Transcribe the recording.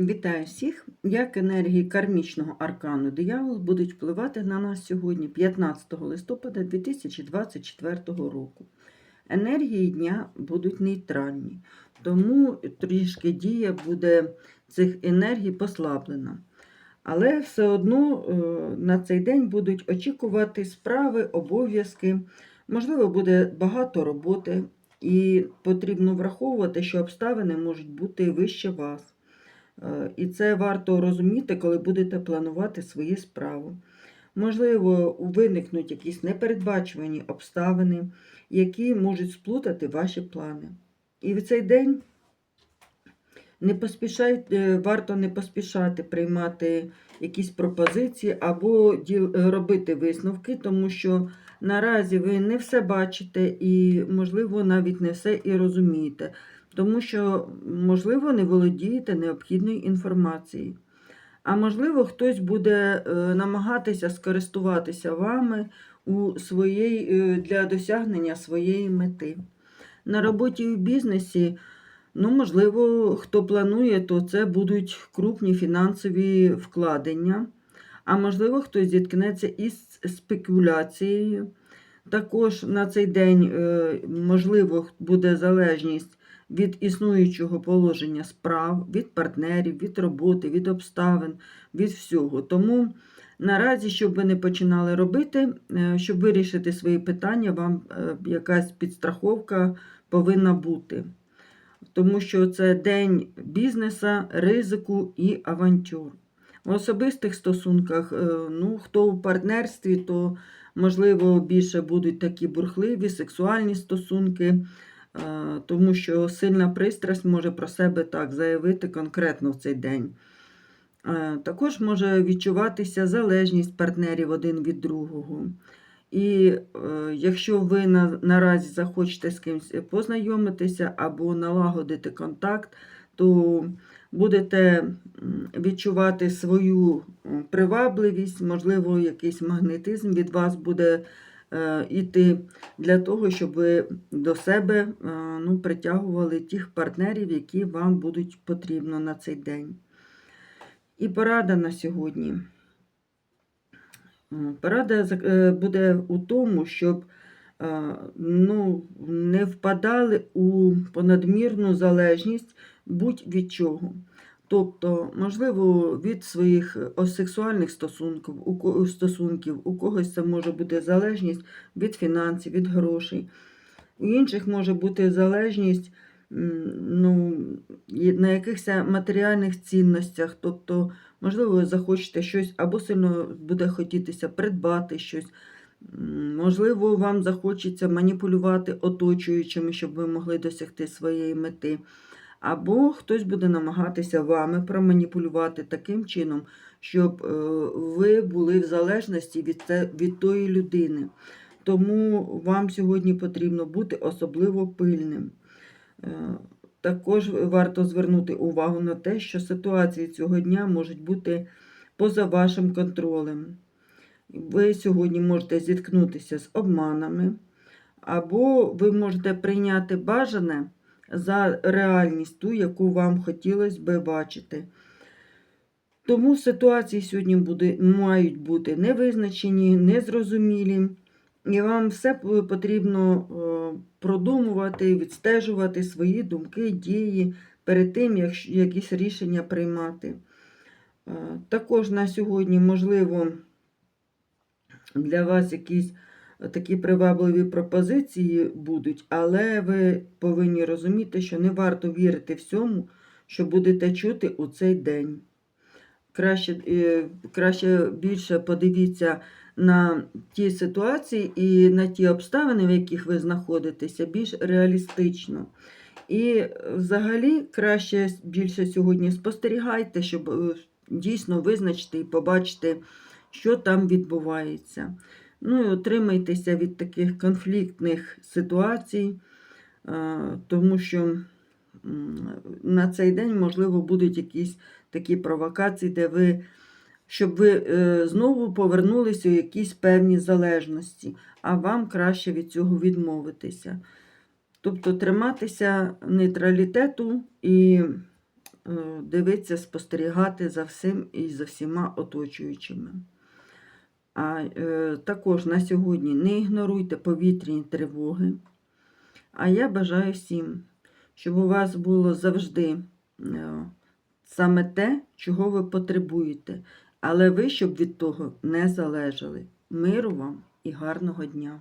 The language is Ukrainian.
Вітаю всіх! Як енергії кармічного аркану диявол будуть впливати на нас сьогодні, 15 листопада 2024 року. Енергії дня будуть нейтральні, тому трішки дія буде цих енергій послаблена. Але все одно е, на цей день будуть очікувати справи, обов'язки, можливо, буде багато роботи, і потрібно враховувати, що обставини можуть бути вище вас. Е, І це варто розуміти, коли будете планувати свої справи. Можливо, виникнуть якісь непередбачувані обставини, які можуть сплутати ваші плани. І в цей день не поспішайте, варто не поспішати приймати якісь пропозиції або робити висновки, тому що наразі ви не все бачите і, можливо, навіть не все і розумієте тому що, можливо, не володієте необхідною інформацією. А можливо, хтось буде е, намагатися скористуватися вами у своєї, е, для досягнення своєї мети. На роботі і в бізнесі, ну, можливо, хто планує, то це будуть крупні фінансові вкладення. А можливо, хтось зіткнеться із спекуляцією. Також на цей день, е, можливо, буде залежність від існуючого положення справ, від партнерів, від роботи, від обставин, від всього. Тому наразі, щоб ви не починали робити, е, щоб вирішити свої питання, вам е, якась підстраховка повинна бути. Тому що це день бізнеса, ризику і авантюр. В особистих стосунках, е, ну, хто в партнерстві, то, можливо, більше будуть такі бурхливі, сексуальні стосунки, тому що сильна пристрасть може про себе так заявити конкретно в цей день. Е, Також може відчуватися залежність партнерів один від другого. І е, якщо ви наразі захочете з кимось познайомитися або налагодити контакт, то будете відчувати свою привабливість, можливо, якийсь магнетизм від вас буде е, іти для того, щоб ви до себе е, ну, притягували тих партнерів, які вам будуть потрібно на цей день. І порада на сьогодні. Порада е, буде у тому, щоб е, ну, не впадали у понадмірну залежність будь-від чого. Тобто, можливо, від своїх е, сексуальних стосунків, у стосунків, у когось це може бути залежність від фінансів, від грошей. У інших може бути залежність ну, на якихось матеріальних цінностях. Тобто, можливо, ви захочете щось або сильно буде хотітися придбати щось. Можливо, вам захочеться маніпулювати оточуючими, щоб ви могли досягти своєї мети. Або хтось буде намагатися вами проманіпулювати таким чином, щоб е, ви були в залежності від, те- від тої людини. Тому вам сьогодні потрібно бути особливо пильним. Е, Також варто звернути увагу на те, що ситуації цього дня можуть бути поза вашим контролем. Ви сьогодні можете зіткнутися з обманами, або ви можете прийняти бажане за реальність ту, яку вам хотілося би бачити. Тому ситуації сьогодні буде, мають бути невизначені, незрозумілі, і вам все потрібно е, продумувати, відстежувати свої думки, дії перед тим, як якісь рішення приймати. Е, Також на сьогодні, можливо, для вас якісь такі привабливі пропозиції будуть, але ви повинні розуміти, що не варто вірити всьому, що будете чути у цей день. Краще, е, краще більше подивіться на ті ситуації і на ті обставини, в яких ви знаходитеся, більш реалістично. І взагалі краще більше сьогодні спостерігайте, щоб е, дійсно визначити і побачити, що там відбувається. Ну і отримайтеся від таких конфліктних ситуацій, тому що на цей день, можливо, будуть якісь такі провокації, де ви, щоб ви е, знову повернулися у якісь певні залежності, а вам краще від цього відмовитися. Тобто триматися нейтралітету і е, дивитися, спостерігати за всім і за всіма оточуючими. А е, також на сьогодні не ігноруйте повітряні тривоги. А я бажаю всім, щоб у вас було завжди е, саме те, чого ви потребуєте, але ви щоб від того не залежали. Миру вам і гарного дня!